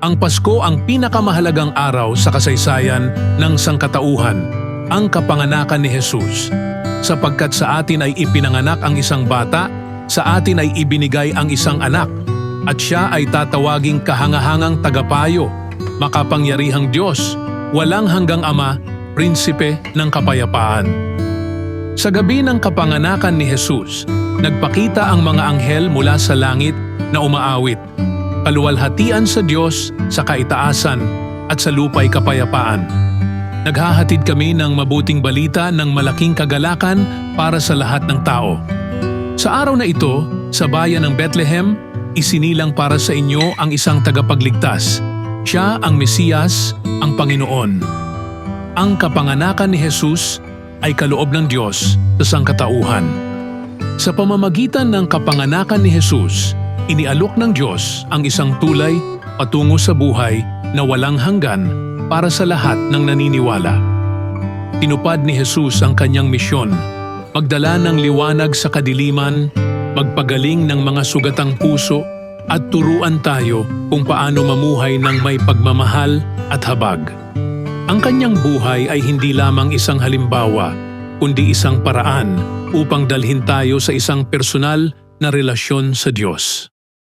Ang Pasko ang pinakamahalagang araw sa kasaysayan ng sangkatauhan, ang kapanganakan ni Jesus. Sapagkat sa atin ay ipinanganak ang isang bata, sa atin ay ibinigay ang isang anak, at siya ay tatawaging kahangahangang tagapayo, makapangyarihang Diyos, walang hanggang Ama, Prinsipe ng Kapayapaan. Sa gabi ng kapanganakan ni Jesus, nagpakita ang mga anghel mula sa langit na umaawit. Kaluwalhatian sa Diyos sa kaitaasan at sa lupay kapayapaan. Naghahatid kami ng mabuting balita ng malaking kagalakan para sa lahat ng tao. Sa araw na ito, sa bayan ng Bethlehem, isinilang para sa inyo ang isang tagapagligtas. Siya ang Mesiyas, ang Panginoon. Ang kapanganakan ni Jesus ay kaloob ng Diyos sa sangkatauhan. Sa pamamagitan ng kapanganakan ni Jesus, inialok ng Diyos ang isang tulay patungo sa buhay na walang hanggan para sa lahat ng naniniwala. Tinupad ni Jesus ang kanyang misyon, magdala ng liwanag sa kadiliman, magpagaling ng mga sugatang puso, at turuan tayo kung paano mamuhay ng may pagmamahal at habag. Ang kanyang buhay ay hindi lamang isang halimbawa, kundi isang paraan upang dalhin tayo sa isang personal na relasyon sa Diyos.